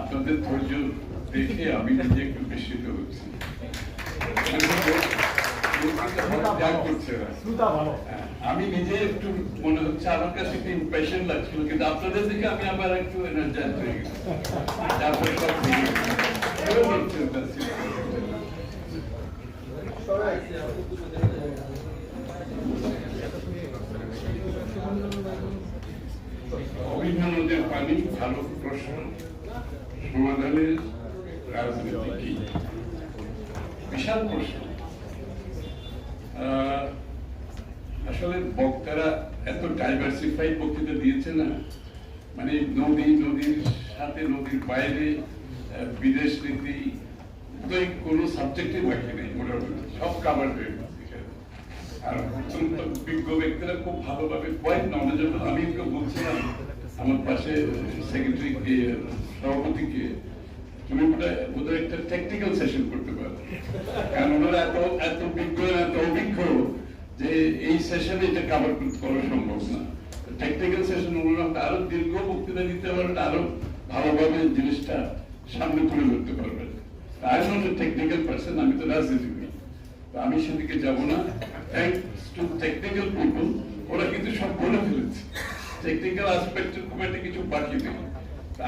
আপনাদের ধৈর্য দেখে আমি নিজে একটু বিস্মিত আমি নিজে একটু মনে হচ্ছে আমার কাছে একটু ইম্প্রেশন লাগছিল, কিন্তু আপনাদের দিকে আমি আবার একটু এনার্জাইজ হয়ে গেছি। তারপরে ঠিক হয়ে গেছে। এবার হচ্ছে ওটা system। অভিনন্দনের পানি ভালো প্রশ্ন সমাধানের রাজনীতি কি? বিশাল প্রশ্ন। আসলে বক্তারা এত ডাইভার্সিফাই বক্তৃতা দিয়েছে না। মানে নদী, নদীর সাথে নদীর বাইরে বিদেশ নীতি কোনো সাবজেক্টে বাকি নেই মোটামুটি সব কাভার হয়ে আর অত্যন্ত বিজ্ঞ ব্যক্তিরা খুব ভালোভাবে পয়েন্ট নলেজেবল আমি বলছিলাম। আমার পাশে সেক্রেটারি সভাপতিকে, তুমি বোধহয় একটা টেকনিক্যাল সেশন করতে পারো। কারণ ওনারা এত এত বিজ্ঞ, এত অভিজ্ঞ যে এই সেশনে এটা কাভার করা সম্ভব না। টেকনিক্যাল সেশন ওনারা আরও দীর্ঘ বক্তৃতা দিতে পারবেন আরও ভালোভাবে জিনিসটা সামনে তুলে ধরতে পারবেন। আই নট টেকনিক্যাল পার্সন আমি তো রাজনীতিবিদ। আমি সেদিকে যাব না। থ্যাংকস টু টেকনিক্যাল পিপল ওরা কিন্তু সব বলে ফেলেছে। টেকনিক্যাল আসপেক্টের খুব একটা কিছু বাকি নেই।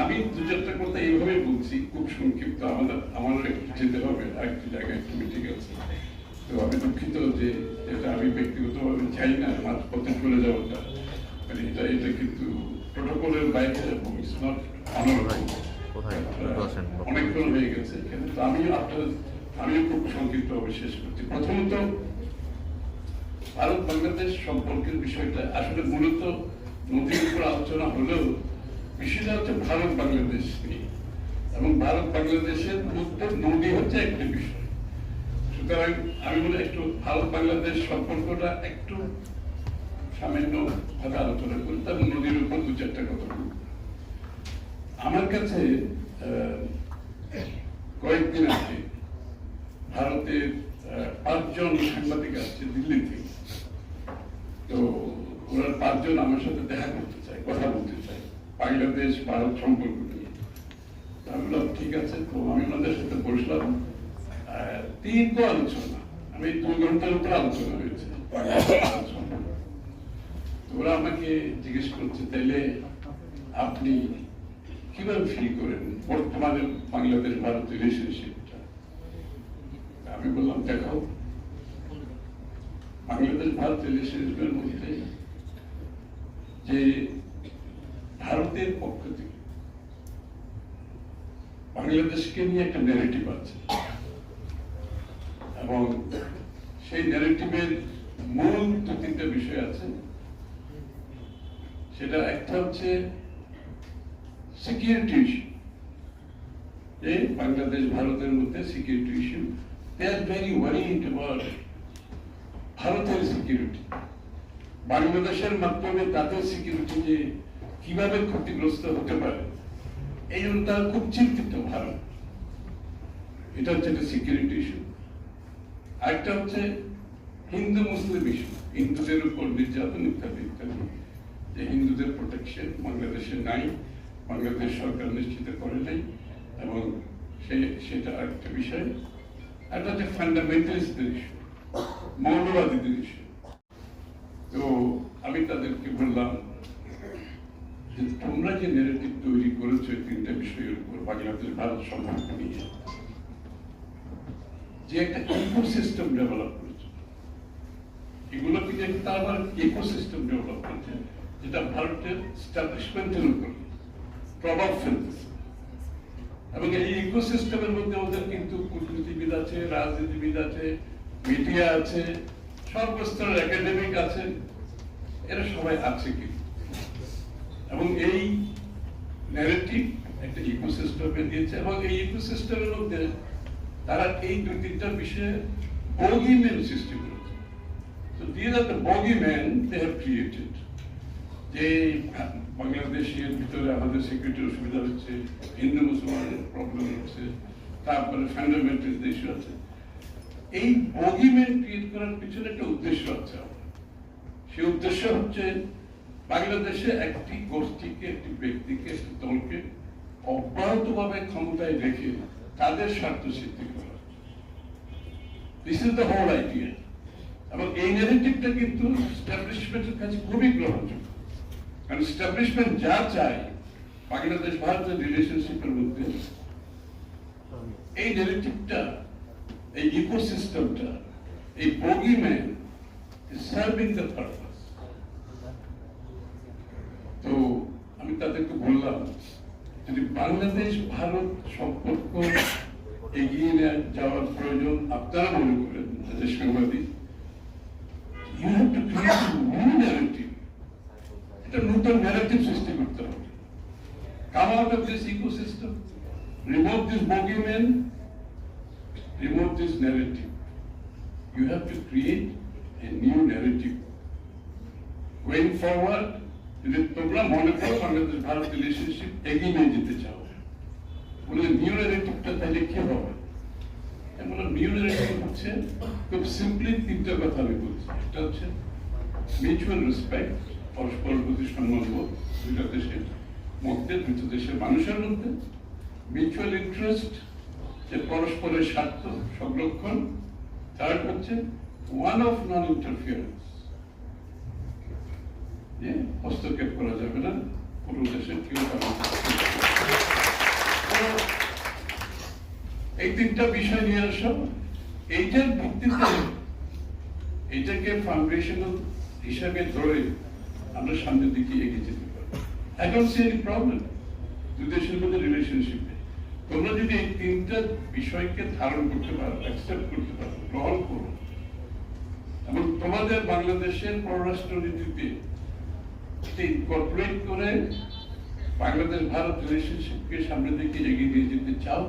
আমি দু চারটা কথা এইভাবে বলছি খুব সংক্ষিপ্ত। আমাদের আমার যেতে হবে আরেকটি জায়গায় একটু মিটিং আছে। তো আমি দুঃখিত যে এটা আমি ব্যক্তিগতভাবে চাই না মাঝপথে চলে যাওয়াটা। মানে এটা এটা কিন্তু প্রোটোকলের বাইরে ইটস নট অনারেবল অনেকক্ষণ হয়ে গেছে এখানে। তো আমিও আপনার আমিও খুব সংক্ষিপ্তভাবে শেষ করছি। প্রথমত ভারত বাংলাদেশ সম্পর্কের বিষয়টা আসলে মূলত নদীর উপর আলোচনা হলেও বিষয়টা হচ্ছে ভারত বাংলাদেশ নিয়ে। এবং ভারত বাংলাদেশের মধ্যে নদী হচ্ছে একটি বিষয়। সুতরাং আমি বলি একটু ভারত বাংলাদেশ সম্পর্কটা একটু সামান্য ভাবে আলোচনা করি তারপর নদীর উপর দু চারটা কথা বলব। আমার কাছে কয়েকদিন আগে ভারতের পাঁচজন সাংবাদিক আসছে দিল্লি থেকে তো ওরা পাঁচজন আমার সাথে দেখা করতে চায় কথা বলতে চায় বাংলাদেশ, ভারত সম্পর্ক নিয়ে। ঠিক আছে, তো আমি ওনাদের সাথে বসলাম। আলোচনা। আমি দুই ঘণ্টার আলোচনা হয়েছে। ওরা আমাকে জিজ্ঞেস করছে, তাইলে আপনি কীভাবে ফিল করেন বর্তমানে বাংলাদেশ, ভারত রিলেশনশিপটা আমি বললাম, দেখো, বাংলাদেশ, ভারত রিলেশনশিপের মধ্যে যে ভারতের পক্ষ থেকে বাংলাদেশকে নিয়ে একটা ন্যারেটিভ আছে। এবং সেই ন্যারেটিভের মূল দু তিনটা বিষয় আছে। সেটা একটা হচ্ছে সিকিউরিটি ইস্যু যে বাংলাদেশ ভারতের মধ্যে security issue they are very worried about ভারতের সিকিউরিটি বাংলাদেশের মাধ্যমে তাদের সিকিউরিটি যে কীভাবে ক্ষতিগ্রস্ত হতে পারে, এই জন্য তারা খুব চিন্তিত ভারত এটা হচ্ছে একটা সিকিউরিটি ইস্যু আরেকটা হচ্ছে হিন্দু মুসলিম ইস্যু হিন্দুদের উপর নির্যাতন ইত্যাদি ইত্যাদি। যে হিন্দুদের প্রোটেকশন বাংলাদেশে নাই, বাংলাদেশ সরকার নিশ্চিত করে নাই, এবং সে, সেটা আরেকটা বিষয়। একটা হচ্ছে ফান্ডামেন্টালিস্টদের ইস্যু মৌলবাদীদের ইস্যু তো আমি তাদেরকে বললাম যে তোমরা যে নেগেটিভ তৈরি করেছ তিনটা বিষয়ের উপর বাংলাদেশ ভারত সম্পর্ক নিয়ে, যে একটা ইকোসিস্টেম ডেভেলপ করেছে। এগুলোকে যে তার আবার ইকোসিস্টেম ডেভেলপ করেছে? যেটা ভারতের স্ট্যাবলিশমেন্টের উপর প্রভাব ফেলতেছে। এবং এই ইকোসিস্টেমের মধ্যে ওদের কিন্তু কূটনীতিবিদ আছে, রাজনীতিবিদ আছে মিডিয়া আছে সর্বস্তরের একাডেমিক আছে এরা সবাই আছে কিন্তু এবং এই ন্যারেটিভ একটা ইকোসিস্টেমে দিয়েছে, এবং এই ইকোসিস্টেমের মধ্যে তারা এই দুই তিনটা বিষয়ে বগিম্যান সৃষ্টি করেছে। So, these are the bogeymen they have created. যে, বাংলাদেশের ভিতরে আমাদের সিকিউরিটি অসুবিধা হচ্ছে হিন্দু মুসলমানের প্রবলেম হচ্ছে, তারপরে ফান্ডামেন্টাল ইস্যু আছে। এই বগিম্যান ক্রিয়েট করার পিছনে একটা উদ্দেশ্য আছে। সে উদ্দেশ্য হচ্ছে বাংলাদেশে একটি গোষ্ঠীকে, একটি ব্যক্তিকে, একটি দলকে অব্যাহতভাবে ক্ষমতায় রেখে তাদের স্বার্থ সিদ্ধি করা। This is the whole idea এবং এই নেগেটিভটা কিন্তু স্ট্যাবলিশমেন্টের কাছে খুবই গ্রহণযোগ্য। কারণ স্ট্যাবলিশমেন্ট যা চায় বাংলাদেশ ভারতের রিলেশনশিপের মধ্যে, এই নেগেটিভটা এই ইকোসিস্টেমটা, এই বগিম্যান সার্ভিং দ্য পারপাস তো আমি তাদেরকে বললাম, যদি বাংলাদেশ, ভারত সম্পর্ক এগিয়ে নিয়ে, যাওয়ার প্রয়োজন, আপনারা মনে করেন, যাদের সাংবাদিক you have to create new narrative একটা নতুন ন্যারেটিভ সৃষ্টি করতে হবে। Come out of this ecosystem remove this bogeyman remove this narrative. You have to create a new narrative. Going forward, যদি তোমরা মনে করো বাংলাদেশ ভারত রিলেশনশিপ এগিয়ে নিয়ে যেতে চাও বলে নিউ ন্যারেটিভটা তাহলে কি হবে এমন নিউ ন্যারেটিভ হচ্ছে খুব সিম্পলি তিনটা কথা আমি বলছি একটা হচ্ছে মিউচুয়াল রেসপেক্ট পরস্পর প্রতি সম্মানবোধ দুইটা দেশের মধ্যে দুটো দেশের মানুষের মধ্যে মিউচুয়াল ইন্টারেস্ট যে পরস্পরের স্বার্থ সংরক্ষণ থার্ড হচ্ছে ওয়ান অফ নন ইন্টারফিয়ারেন্স হস্তক্ষেপ করা যাবে না। কোনো দেশের কেউ এই তিনটা বিষয় নিয়ে আসো। এইটার ভিত্তিতে এইটাকে ফাউন্ডেশনাল হিসাবে ধরে আমরা সামনের দিকে এগিয়ে যেতে পারব I don't see any problem দু দেশের মধ্যে রিলেশনশিপে তোমরা যদি এই তিনটা বিষয়কে ধারণ করতে পারো অ্যাকসেপ্ট করতে পারো, গ্রহণ করো, এবং তোমাদের বাংলাদেশের পররাষ্ট্র নীতিতে ইনকর্পোরেট করে বাংলাদেশ, ভারত রিলেশনশিপকে দিকে এগিয়ে নিয়ে যেতে চাও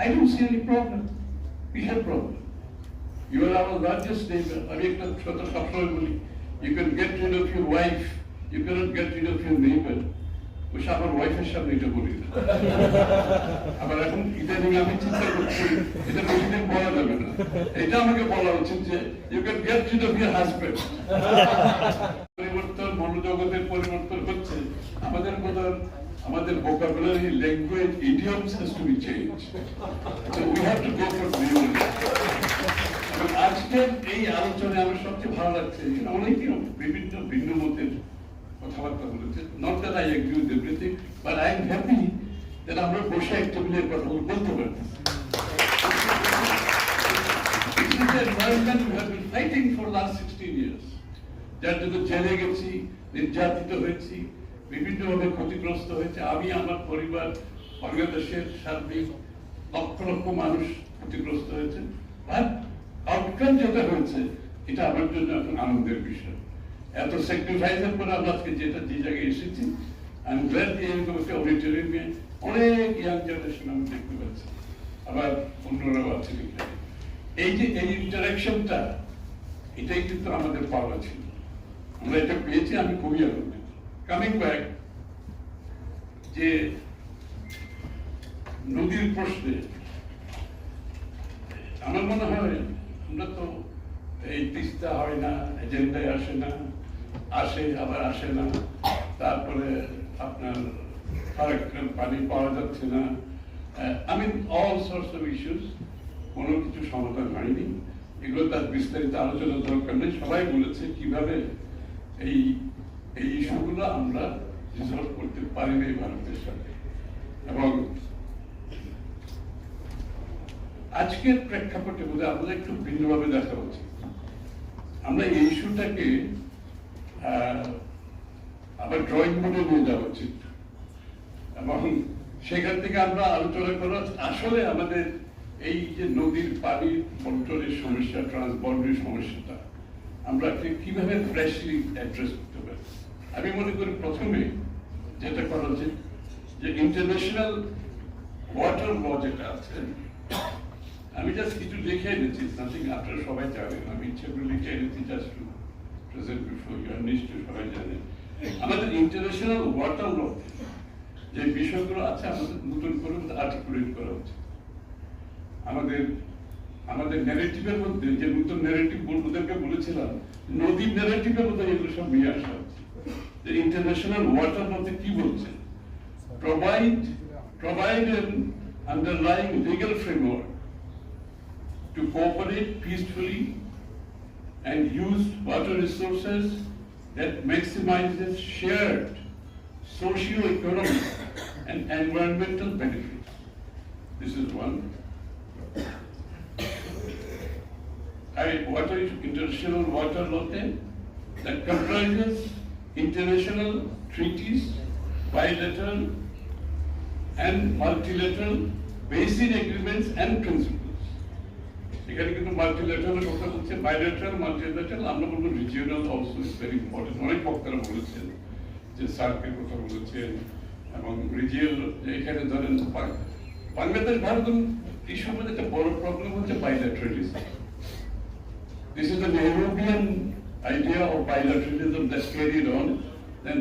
I don't see any problem কিসের প্রবলেম ইউ আর লার্জেস্ট আমি একটা কথা সবসময় বলি you can get rid of your wife you get rid of your neighbour ওই আমার ওয়াইফের সামনে এটা বলি। না আবার এখন ইদানিং আমি চিন্তা করছি, এটা বেশিদিন বলা যাবে না। এটা আমাকে বলা উচিত যে you can get rid of husband পরিবর্তন, মনোজগতের পরিবর্তন হচ্ছে, আমাদের মধ্যে আমাদের language, idioms has to be changed so we have to go for new এবং আজকের এই আলোচনায় আমার সবচেয়ে ভালো লাগছে অনেকেই বিভিন্ন ভিন্ন মতের কথাবার্তা বলেছে। Not that I agree with everything but I am happy আমরা বসে এক কথা বলতে পারতেছি This is the environment we have been fighting for last 16 years. যার জন্য জেলে গেছি, নির্যাতিত হয়েছি, বিভিন্নভাবে ক্ষতিগ্রস্ত হয়েছে। আমি, আমার পরিবার, বাংলাদেশের সার্বিক লক্ষ লক্ষ মানুষ ক্ষতিগ্রস্ত হয়েছে। আর আউটকাম যেটা হয়েছে, এটা আমার জন্য এখন আনন্দের বিষয়। এত স্যাক্রিফাইসের পরে আমরা আজকে যেটা, যে জায়গায় এসেছি আমি গ্ল্যাড এরকম একটা অডিটোরিয়ামে অনেক ইয়াং জেনারেশন আমি দেখতে পাচ্ছি। আবার অন্যরাও এখানে। এই যে, এই ইন্টারাকশনটা এটাই কিন্তু আমাদের পাওয়া ছিল। আমরা এটা পেয়েছি, আমি খুবই আনন্দিত। কামিং ব্যাক যে নদীর প্রশ্নে, আমার মনে হয়, আমরা তো এই তিস্তা হয় না, এজেন্ডায় আসে না। আসে, আবার আসে না। তারপরে আপনার পানি পাওয়া যাচ্ছে না। আমি অল সোর্স অফ ইস্যুস কোনো কিছু সমাধান হয়নি। এগুলো তার বিস্তারিত আলোচনার দরকার নেই। সবাই বলেছে কীভাবে এই এই ইস্যুগুলো আমরা রিজলভ করতে পারি পারিনি ভারতের সাথে। এবং আজকের প্রেক্ষাপটে বোধহয় আমাদের একটু ভিন্নভাবে দেখা উচিত। আমরা এই ইস্যুটাকে আবার ড্রয়িং বোর্ডে নিয়ে যাওয়া উচিত। এবং সেখান থেকে আমরা আলোচনা করা, আসলে আমাদের এই যে নদীর পানির বন্টনের সমস্যা ট্রান্সবন্ডের সমস্যাটা, আমরা কীভাবে ফ্রেশলি অ্যাড্রেস করতে পারি? আমি মনে করি প্রথমে যেটা করা উচিত, যে ইন্টারন্যাশনাল ওয়াটার ল যেটা আছে, আমি জাস্ট কিছু লিখে এনেছি নাথিং আপনারা সবাই জানেন, আমি ইচ্ছে করে লিখে এনেছি জাস্ট প্রেজেন্ট বিফোর ইউ নিশ্চয়ই সবাই জানেন আমাদের ইন্টারন্যাশনাল ওয়াটার ল যে বিষয়গুলো আছে, আমাদের নতুন করে আর্টিকুলেট করা উচিত আমাদের আমাদের ন্যারেটিভের মধ্যে, যে নতুন ন্যারেটিভ ওদেরকে বলেছিলাম, নদীর ন্যারেটিভের মধ্যে এগুলো সব নিয়ে আসা হচ্ছে। যে ইন্টারন্যাশনাল ওয়াটার মধ্যে কি বলছে? Provide provide an underlying legal framework to cooperate peacefully and use water resources that maximizes shared socio-economic and environmental benefits. This is one. I, water international water law then that comprises international treaties, bilateral and multilateral basin agreements and principles. এখানে কিন্তু multilateral কথা বলছে bilateral multilateral আমরা বলব regional also is very important অনেক বক্তারা বলেছেন যে সার্কের কথা বলেছেন এবং রিজিয়াল এখানে ধরেন বাংলাদেশ, ভারত ইস্যুর মধ্যে একটা বড় প্রবলেম হচ্ছে বাইলেটারালিজম This is the Nehruvian idea of bilateralism that's carried on. Then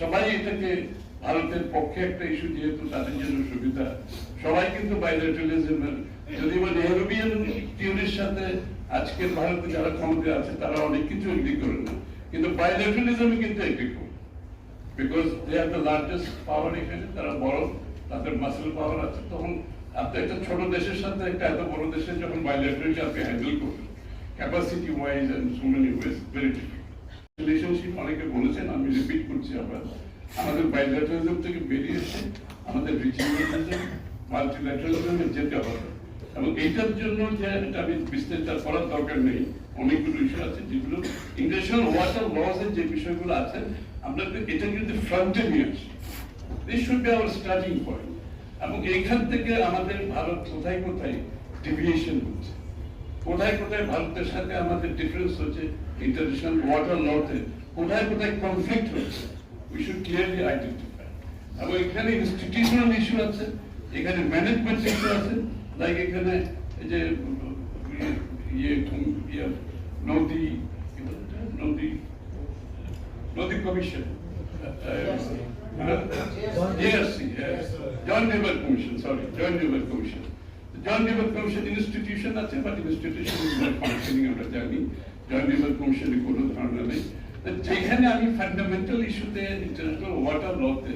সবাই এটাকে ভারতের পক্ষে একটা ইস্যু যেহেতু তাদের জন্য সুবিধা সবাই কিন্তু যদি নেহরুবিয়ান থিওরির সাথে আজকের ভারতে যারা ক্ষমতা আছে, তারা অনেক কিছু এগ্রি করে না কিন্তু কিন্তু এগ্রি করে because they are the largest power এখানে, তারা বড়, তাদের মাসেল পাওয়ার আছে। তখন আপনি একটা ছোট দেশের সাথে একটা এত বড় দেশের যখন আপনি হ্যান্ডেল করবেন capacity wise and so many ways very relationship অনেকে বলেছেন, আমি রিপিট করছি আবার। আমাদের বাইলাটারালিজম থেকে বেরিয়ে এসে আমাদের মাল্টিল্যাটারালিজমে যেতে হবে। এবং এইটার জন্য যে এটা আমি বিস্তারিত করার দরকার নেই, অনেকগুলো ইস্যু আছে যেগুলো ইন্টারন্যাশনাল ওয়াটার লস এর যে বিষয়গুলো আছে আমরা এটা কিন্তু ফ্রন্টে নিয়ে আসি this should be our starting point এবং এইখান থেকে আমাদের ভারত কোথায় কোথায় ডিভিয়েশন হচ্ছে, কোথায় কোথায় ভারতের সাথে আমাদের ডিফারেন্স হচ্ছে ইন্টারন্যাশনাল ওয়াটার লতে কোথায় কোথায় কনফ্লিক্ট হচ্ছে উই শুড ক্লিয়ারলি আইডেন্টিফাই এবং এখানে ইনস্টিটিউশনাল ইস্যু আছে এখানে ম্যানেজমেন্ট ইস্যু আছে লাইক এখানে যে ইয়ে ইয়ে ইয়ে নদী? নদী নদী কমিশন Deere আছে বাট ইনস্টিটিউশন ফাংশনিং আমরা জানি কমিশনে কোনো ধারণা নেই যেখানে আমি ফান্ডামেন্টাল ইস্যুতে ইন্টারন্যাশনাল ওয়াটার লতে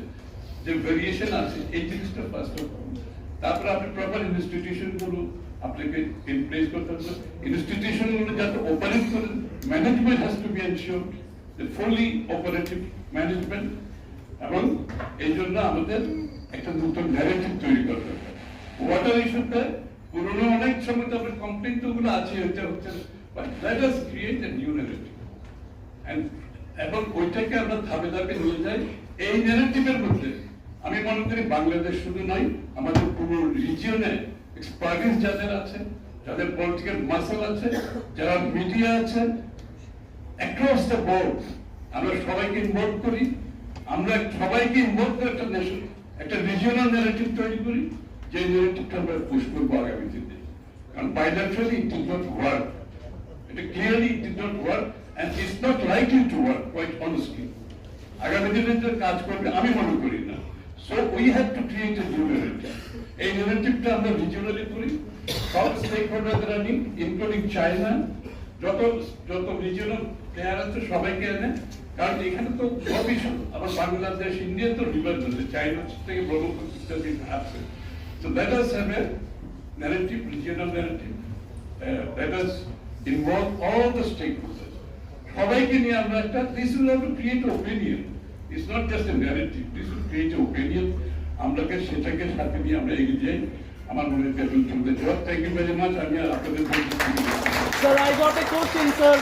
যে ভেরিয়েশন আছে, এই জিনিসটা ফার্স্ট অফ তারপরে আপনি প্রপার ইনস্টিটিউশনগুলো আপনাকে ইন প্লেস করতে হবে। ইনস্টিটিউশনগুলো যাতে অপারেট করেন management has to be ensure fully operative management এবং এই জন্য আমাদের একটা নতুন ন্যারেটিভ তৈরি করতে হবে। ওয়াটার ইস্যুতে পুরোনো অনেক সময় তো আপনার কমপ্লেন তো ওগুলো আছে হচ্ছে হচ্ছে but let us create a new narrative এবং ওইটাকে আমরা ধাপে ধাপে নিয়ে যাই। এই ন্যারেটিভের মধ্যে আমি মনে করি বাংলাদেশ শুধু নয়, আমাদের পুরো রিজিয়নে এক্সপার্টিস যাদের আছে, যাদের পলিটিক্যাল মাসেল আছে, যারা মিডিয়া আছে অ্যাক্রস দ্য বোর্ড আমরা সবাইকে ইনভলভ করি, আমরা সবাইকে ইনভলভ করে একটা ন্যাশন একটা রিজিয়নাল ন্যারেটিভ তৈরি করি যে ন্যারেটিভটা আমরা পুশ করব আগামী দিনে কারণ bilaterally it did not work এটা clearly it did not work and it's not likely to work quite honestly আগামী দিনে যে কাজ করবে, আমি মনে করি না। So we have to create a new narrative এই ন্যারেটিভটা আমরা রিজিওনালি করি। সব স্টেক নিই ইনক্লুডিং চায়না যত যত রিজিওনাল প্লেয়ার আছে সবাইকে এনে কারণ এখানে তো সব আবার বাংলাদেশ ইন্ডিয়া তো রিভার ধরছে চায়না থেকে ব্রহ্মপুত্র ইত্যাদি আছে। So let us have a narrative, regional narrative, uh, let us involve all the stakeholders. সবাইকে নিয়ে আমরা একটা this will have to create opinion it's not just a narrative this will create opinion আমরাকে সেটাকে সাথে নিয়ে আমরা এগিয়ে যাই। আমার মনে হয় চলতে জবাব থ্যাংক ইউ ভেরি মাচ আমি আপনাদের Sir, I got a question, sir.